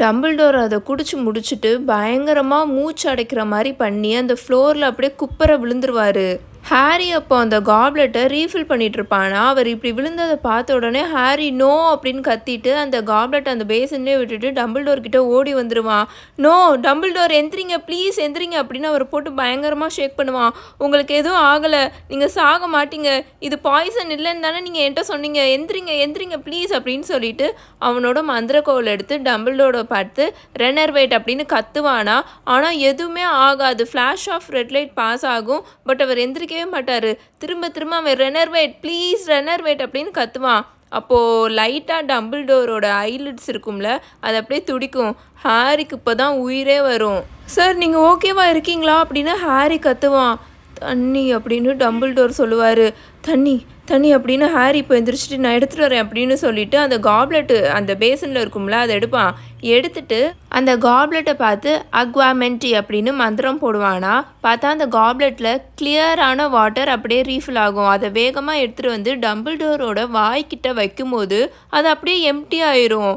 டம்பிள்டோர் அதை குடிச்சு முடிச்சுட்டு பயங்கரமாக மூச்சு அடைக்கிற மாதிரி பண்ணி அந்த ஃப்ளோரில் அப்படியே குப்பரை விழுந்துருவாரு. ஹாரி அப்போ அந்த காப்லெட்டை ரீஃபில் பண்ணிட்டு இருப்பானா அவர் இப்படி விழுந்ததை பார்த்த உடனே ஹாரி நோ அப்படின்னு கத்திட்டு அந்த காப்லெட்டை அந்த பேசன்லேயே விட்டுட்டு டம்பிள்டோர் கிட்ட ஓடி வந்துடுவான் நோ டம்பிள்டோர் எந்திரிங்க ப்ளீஸ் எந்திரிங்க அப்படின்னு அவர் போட்டு பயங்கரமாக ஷேக் பண்ணுவான். உங்களுக்கு எதுவும் ஆகலை. நீங்கள் சாக மாட்டீங்க. இது பாய்சன் இல்லைன்னு தானே நீங்கள் என்கிட்ட சொன்னீங்க. எந்திரிங்க எந்திரிங்க ப்ளீஸ் அப்படின்னு சொல்லிட்டு அவனோட மந்திரக்கோவில் எடுத்து டம்பிள்டோட பார்த்து ரெனர் வெயிட் அப்படின்னு கத்துவானா. ஆனால் எதுவுமே ஆகாது. Flash of red light pass ஆகும். பட் அவர் கேட்கவே மாட்டார். திரும்ப திரும்ப அவன் ரெனர்வேட் ப்ளீஸ் ரெனர்வேட் அப்படின்னு கத்துவான். அப்போது லைட்டாக டம்பிள் டோரோட ஐலிட்ஸ் இருக்கும்ல அது அப்படியே துடிக்கும். ஹாரிக்கு இப்போ தான் உயிரே வரும். சார் நீங்கள் ஓகேவா இருக்கீங்களா? அப்படின்னு ஹாரி கத்துவான். தண்ணி அப்படின்னு டம்பிள் டோர் சொல்லுவார். தண்ணி தண்ணி அப்படின்னு ஹாரி இப்போ எந்திரிச்சிட்டு நான் எடுத்துகிட்டு வரேன் அப்படின்னு சொல்லிட்டு அந்த காப்லெட்டு அந்த பேசனில் இருக்கும்ல அதை எடுப்பான். எடுத்துட்டு அந்த காப்லெட்டை பார்த்து அக்வாமென்டி அப்படின்னு மந்திரம் போடுவானா? பார்த்தா அந்த காப்லெட்டில் கிளியரான வாட்டர் அப்படியே ரீஃபில் ஆகும். அதை வேகமாக எடுத்துகிட்டு வந்து டம்பிள் டோரோட வாய்க்கிட்ட வைக்கும்போது அது அப்படியே எம்டி ஆயிரும்.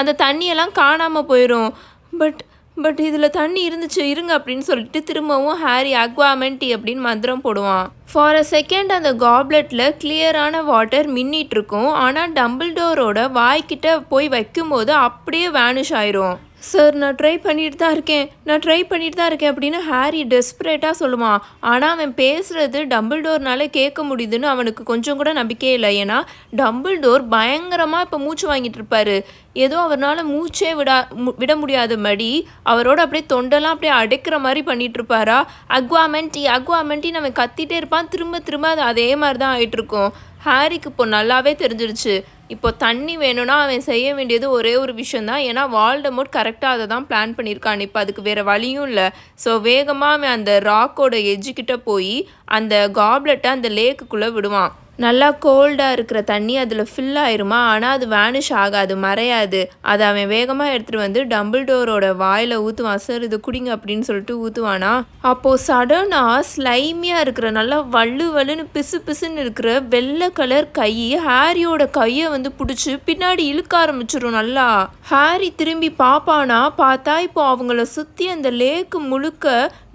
அந்த தண்ணியெல்லாம் காணாமல் போயிடும் பட் பட் இதில் தண்ணி இருந்துச்சு இருங்க அப்படின்னு சொல்லிட்டு திரும்பவும் ஹாரி அக்வாமெண்டி அப்படின்னு மந்திரம் போடுவான். ஃபார் அ செகண்ட் அந்த காப்லெட்டில் கிளியரான வாட்டர் மின்னிட்டு இருக்கும். ஆனால் டம்பிள்டோரோட வாய்க்கிட்ட போய் வைக்கும்போது அப்படியே வேனிஷ் ஆயிரும். சார் நான் ட்ரை பண்ணிட்டு தான் இருக்கேன். நான் ட்ரை பண்ணிட்டு தான் இருக்கேன் அப்படின்னு ஹாரி டெஸ்பரேட்டாக சொல்லுவான் ஆனால் அவன் பேசுகிறது டபுள் டோர்னால கேட்க முடியுதுன்னு அவனுக்கு கொஞ்சம் கூட நம்பிக்கையே இல்லை. ஏன்னா டபுள் டோர் பயங்கரமாக இப்போ மூச்சு வாங்கிட்டு இருப்பாரு. ஏதோ அவரால் மூச்சே விடா மு- விட முடியாதபடி அவரோட அப்படியே தொண்டெல்லாம் அப்படியே அடைக்கிற மாதிரி பண்ணிட்டு இருப்பாரா. அக்வாமெண்டி அக்வாமென்டி நம்ம கத்திட்டே இருப்பான். திரும்ப திரும்ப அது அதே மாதிரி தான் ஆயிட்டு இருக்கும். ஹாரிக்கு இப்போ நல்லாவே தெரிஞ்சிருச்சு. இப்போ தண்ணி வேணும்னா அவன் செய்ய வேண்டியது ஒரே ஒரு விஷயந்தான் ஏன்னா வால்டமோட் கரெக்டாக அதை தான் பிளான் பண்ணியிருக்கான். இப்போ அதுக்கு வேறு வழியும் இல்லை. ஸோ வேகமாக அவன் அந்த ராக்கோட எஜ்ஜுக்கிட்ட போய் அந்த காப்லெட்டை அந்த லேக்குக்குள்ளே விடுவான். நல்லா கோல்டாக இருக்கிற தண்ணி அதில் ஃபில் ஆயிருமா? ஆனால் அது வேனிஷ் ஆகாது மறையாது. அதை அவன் வேகமாக எடுத்துகிட்டு வந்து டம்பிள் டோரோட வாயில் ஊற்றுவான் சார் இது குடிங்க அப்படின்னு சொல்லிட்டு ஊற்றுவானா அப்போது சடனாக ஸ்லைமியாக இருக்கிற நல்லா வள்ளு வள்ளுன்னு பிசு பிசுன்னு இருக்கிற வெள்ளை கலர் கை ஹாரியோட கையை வந்து பிடிச்சி பின்னாடி இழுக்க ஆரம்பிச்சிடும் நல்லா. ஹாரி திரும்பி பார்ப்பானா பார்த்தா இப்போ அவங்கள சுற்றி அந்த லேக்கு முழுக்க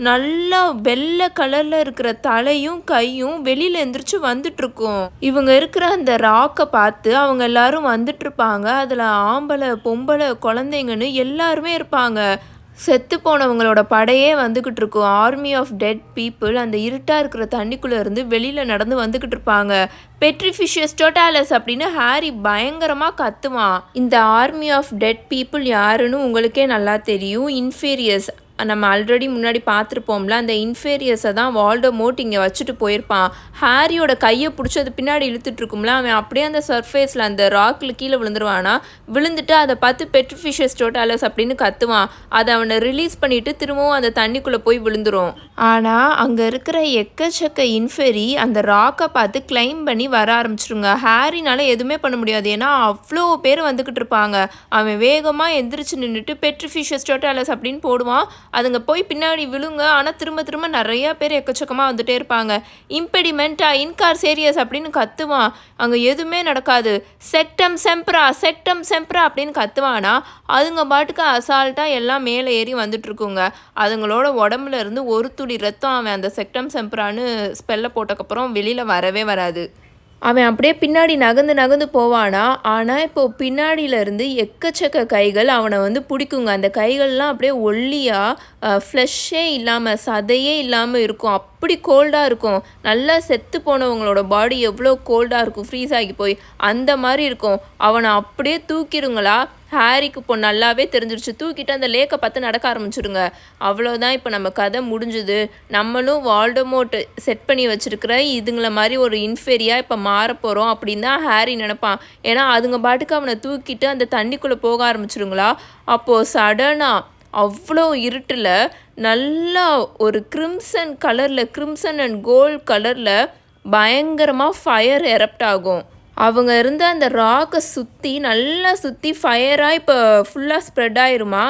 நல்லா வெள்ளை கலரில் இருக்கிற தலையும் கையும் வெளியில் எந்திரிச்சு வந்துட்டு இருக்கும் இவங்க இருக்கிற அந்த ராக்கை பார்த்து அவங்க எல்லாரும் வந்துட்டு இருப்பாங்க அதில் ஆம்பளை பொம்பளை குழந்தைங்கன்னு எல்லாருமே இருப்பாங்க. செத்து போனவங்களோட படையே வந்துக்கிட்டு இருக்கும் ஆர்மி ஆஃப் டெட் பீப்புள் அந்த இருட்டாக இருக்கிற தண்ணிக்குள்ளே இருந்து வெளியில் நடந்து வந்துக்கிட்டு இருப்பாங்க. பெட்ரிஃபிஷியஸ் டோட்டாலஸ் அப்படின்னு ஹாரி பயங்கரமாக கத்துவான். இந்த ஆர்மி ஆஃப் டெட் பீப்புள் யாருன்னு உங்களுக்கே நல்லா தெரியும். இன்ஃபீரியஸ் நம்ம ஆல்ரெடி முன்னாடி பார்த்துருப்போம்ல அந்த இன்ஃபீரியர்ஸை தான் வால்டமோட் இங்கே வச்சுட்டு போயிருப்பான். ஹாரியோட கையை பிடிச்சி அது பின்னாடி இழுத்துட்டு இருக்கும்ல அவன் அப்படியே அந்த சர்ஃபேஸில் அந்த ராக்கில் கீழே விழுந்துருவானா? விழுந்துட்டு அதை பார்த்து பெட்ரிஃபிஷியஸ் டோட்டாலஸ் அப்படின்னு கத்துவான். அதை அவனை ரிலீஸ் பண்ணிட்டு திரும்பவும் அந்த தண்ணிக்குள்ளே போய் விழுந்துரும். ஆனால் அங்கே இருக்கிற எக்கச்சக்க இன்ஃபெரி அந்த ராக்கை பார்த்து கிளைம் பண்ணி வர ஆரம்பிச்சிருங்க. ஹாரினால எதுவுமே பண்ண முடியாது. ஏன்னா அவ்வளோ பேர் வந்துக்கிட்டு இருப்பாங்க. அவன் வேகமாக எந்திரிச்சு நின்றுட்டு பெட்ரிஃபிஷியஸ் டோட்டாலஸ் அப்படின்னு போடுவான். அதுங்க போய் பின்னாடி விழுங்க. ஆனால் திரும்ப திரும்ப நிறைய பேர் எக்கச்சக்கமாக வந்துட்டே இருப்பாங்க. இம்பெடிமெண்ட்டா இன்கார் சேரியஸ் அப்படின்னு கத்துவான். அங்கே எதுவுமே நடக்காது. செக்டம் செம்ப்ரா செக்டம் செம்ப்ரா அப்படின்னு கத்துவானா அதுங்க பாட்டுக்கு அசால்ட்டாக எல்லாம் மேலே ஏறி வந்துட்டுருக்குங்க. அதுங்களோட உடம்புல இருந்து ஒரு துளி ரத்தம் அவன் அந்த செக்டம் செம்ப்ரான்னு ஸ்பெல்லை போட்டக்கப்புறம் வெளியில் வரவே வராது. அவன் அப்படியே பின்னாடி நகர்ந்து நகர்ந்து போவானா? ஆனால் இப்போ பின்னாடியிலேருந்து எக்கச்சக்க கைகள் அவனை வந்து பிடிக்குங்க. அந்த கைகள்லாம் அப்படியே ஒல்லியாக ஃப்ளஷ்ஷே இல்லாமல் சதையே இல்லாமல் இருக்கும். அப்படி கோல்டாக இருக்கும். நல்லா செத்து போனவங்களோட பாடி எவ்வளோ கோல்டாக இருக்கும். ஃப்ரீஸ் ஆகி போய். அந்த மாதிரி இருக்கும். அவனை அப்படியே தூக்கிடுங்களா? ஹாரிக்கு இப்போ நல்லாவே தெரிஞ்சிருச்சு. தூக்கிட்டு அந்த லேக்கை பார்த்து நடக்க ஆரம்பிச்சிடுங்க அவ்வளோதான் இப்போ நம்ம கதை முடிஞ்சுது. நம்மளும் வால்டமோட் செட் பண்ணி வச்சுருக்கிற இதுங்களை மாதிரி ஒரு இன்ஃபெரியாக இப்போ மாறப்போகிறோம் அப்படின்னு தான் ஹாரி நினப்பான். ஏன்னா அதுங்க பாட்டுக்கு அவனை தூக்கிட்டு அந்த தண்ணிக்குள்ளே போக ஆரம்பிச்சிடுங்களா அப்போது சடனாக அவ்வளோ இருட்டில் நல்லா ஒரு கிரிம்சன் கலரில் கிரிம்சன் அண்ட் கோல்ட் கலரில் பயங்கரமாக ஃபயர் எரப்ட் ஆகும். அவங்க இருந்த அந்த ராக்கை சுற்றி நல்லா சுற்றி ஃபயராக இப்போ ஃபுல்லாக ஸ்ப்ரெட் ஆயிருமா?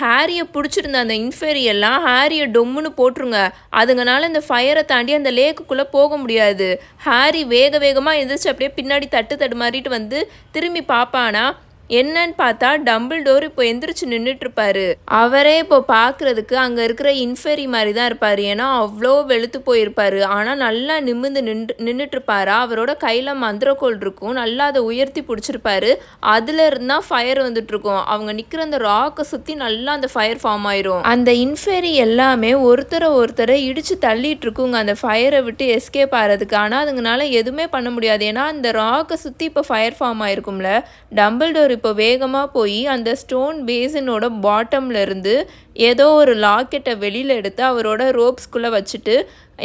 ஹாரியை பிடிச்சிருந்த அந்த இன்ஃபெரியெல்லாம் ஹேரியை ஹாரியை டொம்முன்னு போட்டுருங்க. அதுங்கனால இந்த ஃபயரை தாண்டி அந்த லேக்குக்குள்ளே போக முடியாது. ஹாரி வேக வேகமாக எந்திரிச்சு அப்படியே பின்னாடி தட்டு தடு மாறிட்டு வந்து திரும்பி பார்ப்பானா என்னன்னு பார்த்தா டம்பிள் டோர் இப்போ எந்திரிச்சு நின்றுட்டுருப்பாரு அவரே இப்போ பார்க்குறதுக்கு அங்கே இருக்கிற இன்ஃபெரி மாதிரி தான் இருப்பார். ஏன்னா அவ்வளோ வெளுத்து போயிருப்பாரு. ஆனால் நல்லா நிமிந்து நின்று நின்றுட்டுருப்பாரா அவரோட கையில் மந்திரக்கோள் இருக்கும். நல்லா அதை உயர்த்தி பிடிச்சிருப்பாரு. அதுல இருந்தால் ஃபயர் வந்துட்டுருக்கும் அவங்க நிற்கிற அந்த ராக்கை சுற்றி நல்லா அந்த ஃபயர் ஃபார்ம் ஆயிரும். அந்த இன்ஃபெரி எல்லாமே ஒருத்தரை ஒருத்தரை இடிச்சு தள்ளிட்டு இருக்குங்க அந்த ஃபயரை விட்டு எஸ்கேப் ஆகிறதுக்கு ஆனால் அதுங்கனால எதுவுமே பண்ண முடியாது. ஏன்னா அந்த ராக்கை சுற்றி இப்போ ஃபயர் ஃபார்ம் ஆயிருக்கும்ல. டம்பிள் டோர் இப்போ வேகமாக போய் அந்த ஸ்டோன் பேசினோட பாட்டம்ல இருந்து ஏதோ ஒரு லாக்கெட்டை வெளியில் எடுத்து அவரோட ரோப்ஸ்குள்ளே வச்சுட்டு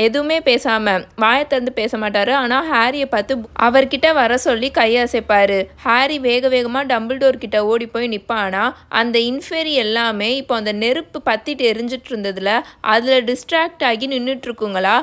எதுவுமே பேசாமல் வாயை திறந்து பேச மாட்டார். ஆனால் ஹாரியை பார்த்து அவர்கிட்ட வர சொல்லி கையசைப்பார் ஹாரி வேக வேகமாக டம்பிள்டோர் கிட்ட ஓடி போய் நிற்பானா அந்த இன்ஃபெரி எல்லாமே இப்போ அந்த நெருப்பு பற்றிட்டு எரிஞ்சிட்டு இருந்ததில் அதில் டிஸ்ட்ராக்ட் ஆகி நின்றுட்டுருக்குங்களா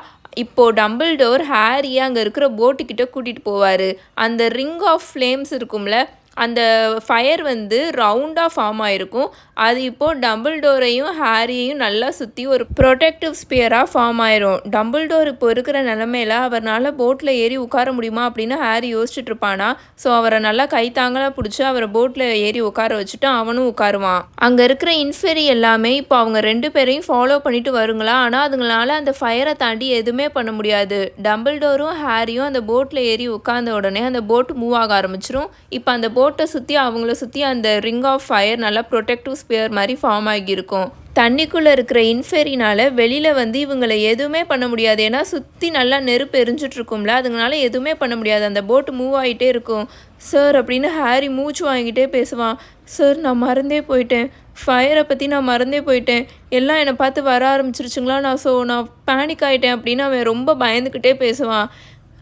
இப்போது இப்போ டம்பிள் டோர் ஹாரியை அங்கே இருக்கிற போட்டுக்கிட்ட கூட்டிகிட்டு போவார். அந்த ரிங் ஆஃப் ஃப்ளேம்ஸ் இருக்கும்ல அந்த ஃபயர் வந்து ரவுண்டாக ஃபார்ம் ஆயிருக்கும். அது இப்போது டபுள் டோரையும் ஹாரியையும் நல்லா சுற்றி ஒரு ப்ரொடெக்டிவ் ஸ்பியராக ஃபார்ம் ஆயிரும். டபுள் டோர் இப்போ இருக்கிற நிலமையில அவரால் போட்டில் ஏறி உட்கார முடியுமா அப்படின்னு ஹாரி யோசிச்சுட்டு இருப்பானா? ஸோ அவரை நல்லா கைத்தாங்களாக பிடிச்சி அவரை போட்டில் ஏறி உட்கார வச்சுட்டு அவனும் உட்காருவான். அங்கே இருக்கிற இன்ஃபெரி எல்லாமே இப்போ அவங்க ரெண்டு பேரையும் ஃபாலோ பண்ணிட்டு வருங்களா? ஆனால் அதுங்களால அந்த ஃபயரை தாண்டி எதுவுமே பண்ண முடியாது. டபுள் டோரும் ஹாரியும் அந்த போட்டில் ஏறி உட்கார்ந்த உடனே அந்த போட் மூவ் ஆக ஆரம்பிச்சிரும். இப்போ அந்த போட்டை சுற்றி அவங்கள சுற்றி அந்த ரிங் ஆஃப் ஃபயர் நல்லா ப்ரொடெக்டிவ் ஸ்பியர் மாதிரி ஃபார்ம் ஆகியிருக்கும். தண்ணிக்குள்ளே இருக்கிற இன்ஃபெரினால் வெளியில் வந்து இவங்களை எதுவுமே பண்ண முடியாது. ஏன்னா சுற்றி நல்லா நெருப்பு எரிஞ்சிட்ருக்கும்ல அதுங்களால எதுவுமே பண்ண முடியாது. அந்த போட்டு மூவ் ஆகிட்டே இருக்கும். சார் அப்படின்னு ஹாரி மூச்சு வாங்கிட்டே பேசுவான். சார் நான் மறந்தே போயிட்டேன். ஃபயரை பற்றி நான் மறந்தே போயிட்டேன். எல்லாம் என்னை பார்த்து வர ஆரம்பிச்சிருச்சுங்களா? நான் ஸோ நான் பேனிக் ஆகிட்டேன் அப்படின்னு அவன் ரொம்ப பயந்துக்கிட்டே பேசுவான்.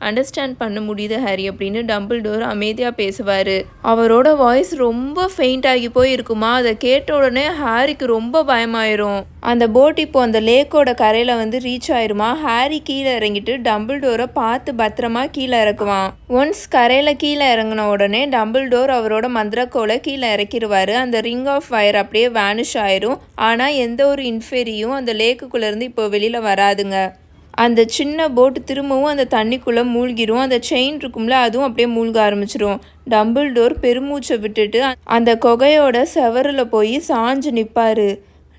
அண்டர்ஸ்டாண்ட் பண்ண முடியுது ஹாரி அப்படின்னு டம்பிள் டோர் அமைதியாக பேசுவார். அவரோட வாய்ஸ் ரொம்ப ஃபெயிண்ட் ஆகி போய் இருக்குமா அதை கேட்ட உடனே ஹாரிக்கு ரொம்ப பயமாயிரும். அந்த போட் இப்போ அந்த லேக்கோட கரையில் வந்து ரீச் ஆயிருமா? ஹாரி கீழே இறங்கிட்டு டம்பிள் டோரை பார்த்து பத்திரமா கீழே இறக்குவான். ஒன்ஸ் கரையில் கீழே இறங்கின உடனே டம்பிள் டோர் அவரோட மந்திரக்கோலை கீழே இறக்கிடுவார். அந்த ரிங் ஆஃப் ஃபயர் அப்படியே வேனிஷ் ஆயிரும். ஆனால் எந்த ஒரு இன்ஃபெரியும் அந்த லேக்குக்குள்ளேருந்து இப்போ வெளியில் வராதுங்க. அந்த சின்ன போட்டு திரும்பவும் அந்த தண்ணிக்குள்ளே மூழ்கிரும். அந்த செயின் இருக்கும்ல அதுவும் அப்படியே மூழ்க ஆரம்பிச்சிரும். டம்பிள் டோர் பெருமூச்சை விட்டுட்டு அந்த குகையோட செவரில் போய் சாஞ்சு நிற்பாரு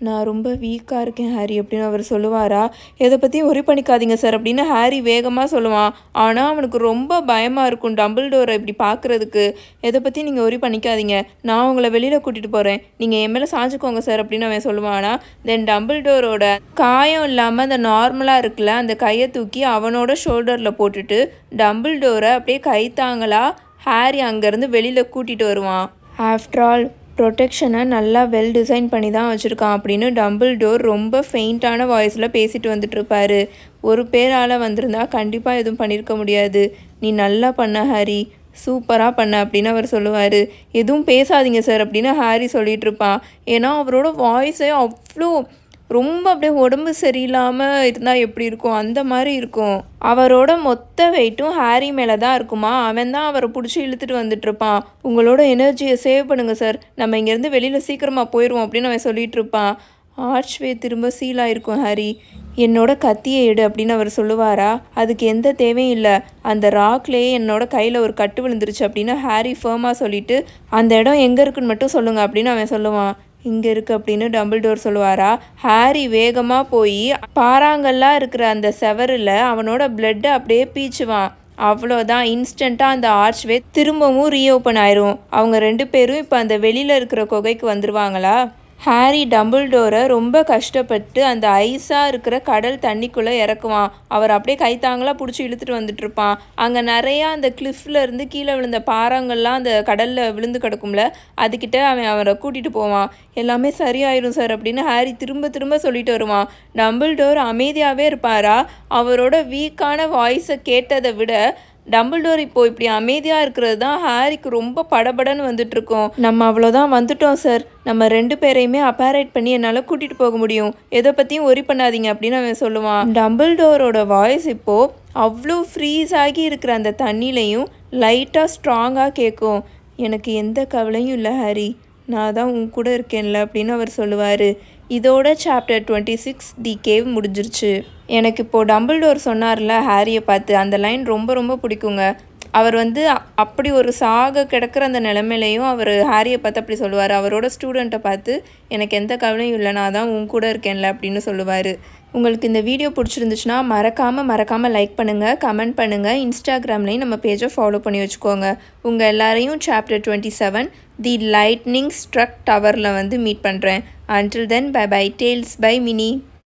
நான் ரொம்ப வீக்காக இருக்கேன் ஹாரி அப்படின்னு அவர் சொல்லுவாரா? எதை பற்றியும் ஒரி பண்ணிக்காதீங்க சார் அப்படின்னு ஹாரி வேகமாக சொல்லுவான். ஆனால் அவனுக்கு ரொம்ப பயமாக இருக்கும் டம்பிள் டோரை இப்படி பார்க்குறதுக்கு எதை பற்றி நீங்கள் ஒரி பண்ணிக்காதீங்க. நான் உங்களை வெளியில் கூட்டிகிட்டு போகிறேன் நீங்கள் என் மேலே சாஞ்சுக்கோங்க சார் அப்படின்னு அவன் சொல்லுவானா. தென் டம்பிள் டோரோட காயம் இல்லாமல் அந்த நார்மலாக இருக்குல்ல அந்த கையை தூக்கி அவனோட ஷோல்டரில் போட்டுட்டு டம்பிள் டோரை அப்படியே கைத்தாங்களா ஹாரி அங்கேருந்து வெளியில் கூட்டிகிட்டு வருவான். ஆஃப்டர் ஆல் ப்ரொடெக்ஷனை நல்லா வெல் டிசைன் பண்ணி தான் வச்சுருக்கான் அப்படின்னு டம்பிள் டோர் ரொம்ப ஃபெயிண்டான வாய்ஸில் பேசிட்டு வந்துட்டுருப்பாரு. ஒரு பேரால் வந்திருந்தா கண்டிப்பாக எதுவும் பண்ணியிருக்க முடியாது. நீ நல்லா பண்ண ஹாரி. சூப்பராக பண்ண அப்படின்னு அவர் சொல்லுவார். எதுவும் பேசாதீங்க சார் அப்படின்னு ஹாரி சொல்லிகிட்ருப்பான் ஏன்னா அவரோட வாய்ஸே அவ்வளோ ரொம்ப அப்படியே உடம்பு சரியில்லாமல் இருந்தால் எப்படி இருக்கும்? அந்த மாதிரி இருக்கும். அவரோட மொத்த வெயிட்டும் ஹாரி மேலே தான் இருக்குமா? அவன் தான் அவரை பிடிச்சி இழுத்துட்டு வந்துட்டு இருப்பான். உங்களோட எனர்ஜியை சேவ் பண்ணுங்கள் சார் நம்ம இங்கேருந்து வெளியில் சீக்கிரமாக போயிடுவோம் அப்படின்னு அவன் சொல்லிட்டு இருப்பான். ஆர்ச்வே திரும்ப சீலாக இருக்கும் ஹாரி. என்னோட கத்தியை எடு அப்படின்னு அவர் சொல்லுவாரா? அதுக்கு எந்த தேவையும் இல்லை. அந்த ராக்லேயே என்னோட கையில் ஒரு கட்டு விழுந்துருச்சு அப்படின்னு ஹாரி ஃபேமாக சொல்லிட்டு அந்த இடம் எங்கே இருக்குன்னு மட்டும் சொல்லுங்கள் அப்படின்னு அவன் சொல்லுவான். இங்கே இருக்கு அப்படின்னு டம்பிள்டோர் சொல்லுவாரா? ஹாரி வேகமாக போய் பாறாங்கல்லாம் இருக்கிற அந்த செவரில் அவனோட பிளட்டை அப்படியே பீச்சுவான் அவ்வளோதான் இன்ஸ்டண்ட்டாக அந்த ஆர்ச்வே திரும்பவும் ரீஓப்பன் ஆயிரும். அவங்க ரெண்டு பேரும் இப்போ அந்த வெளியில் இருக்கிற குகைக்கு வந்துடுவாங்களா ஹாரி டம்பிள்டோரை ரொம்ப கஷ்டப்பட்டு அந்த ஐஸாக இருக்கிற கடல் தண்ணிக்குள்ளே இறக்குவான். அவர் அப்படியே கைத்தாங்களாக பிடிச்சி இழுத்துட்டு வந்துட்டுருப்பான் அங்கே நிறையா அந்த கிளிஃப்ல இருந்து கீழே விழுந்த பாறாங்கள்லாம் அந்த கடலில் விழுந்து கிடக்கும்ல அதுக்கிட்ட அவன் அவரை கூட்டிகிட்டு போவான். எல்லாமே சரியாயிரும் சார் அப்படின்னு ஹாரி திரும்ப திரும்ப சொல்லிட்டு வருவான். டம்பிள்டோர் அமைதியாகவே இருப்பாரா? அவரோட வீக்கான வாய்ஸை கேட்டதை விட டம்பிள்டோர் இப்போ இப்படி அமைதியாக இருக்கிறது தான் ஹாரிக்கு ரொம்ப படபடன்னு வந்துட்டுருக்கோம். நம்ம அவ்வளோதான் வந்துட்டோம் சார். நம்ம ரெண்டு பேரையுமே அப்பாரேட் பண்ணி என்னால் கூட்டிகிட்டு போக முடியும். எதை பற்றியும் ஒரி பண்ணாதீங்க அப்படின்னு அவன் சொல்லுவான். டம்பிள்டோரோட வாய்ஸ் இப்போது அவ்வளோ ஃப்ரீஸ் ஆகி இருக்கிற அந்த தண்ணிலையும் லைட்டாக ஸ்ட்ராங்காக கேட்கும் எனக்கு எந்த கவலையும் இல்லை ஹாரி. நான் தான் உன் கூட இருக்கேன்ல அப்படின்னு அவர் சொல்லுவார். இதோட chapter twenty six the cave முடிஞ்சிருச்சு. எனக்கு இப்போது டம்பிள்டோர் சொன்னார்ல ஹாரியை பார்த்து அந்த லைன் ரொம்ப ரொம்ப பிடிக்குங்க. அவர் வந்து அப்படி ஒரு சாக கிடக்கிற அந்த நிலமையிலையும் அவர் ஹாரியை பார்த்து அப்படி சொல்லுவார். அவரோட ஸ்டூடெண்ட்டை பார்த்து எனக்கு எந்த கவலையும் இல்லை நான் தான் உன் கூட இருக்கேன்ல அப்படின்னு சொல்லுவார். உங்களுக்கு இந்த வீடியோ பிடிச்சிருந்துச்சுன்னா மறக்காமல் மறக்காமல் லைக் பண்ணுங்கள் கமெண்ட் பண்ணுங்கள் இன்ஸ்டாகிராம்லேயும் நம்ம பேஜை ஃபாலோ பண்ணி வச்சுக்கோங்க. உங்கள் எல்லாரையும் chapter twenty seven the lightning struck டவரில் வந்து மீட் பண்ணுறேன் until then bye bye tales by Mini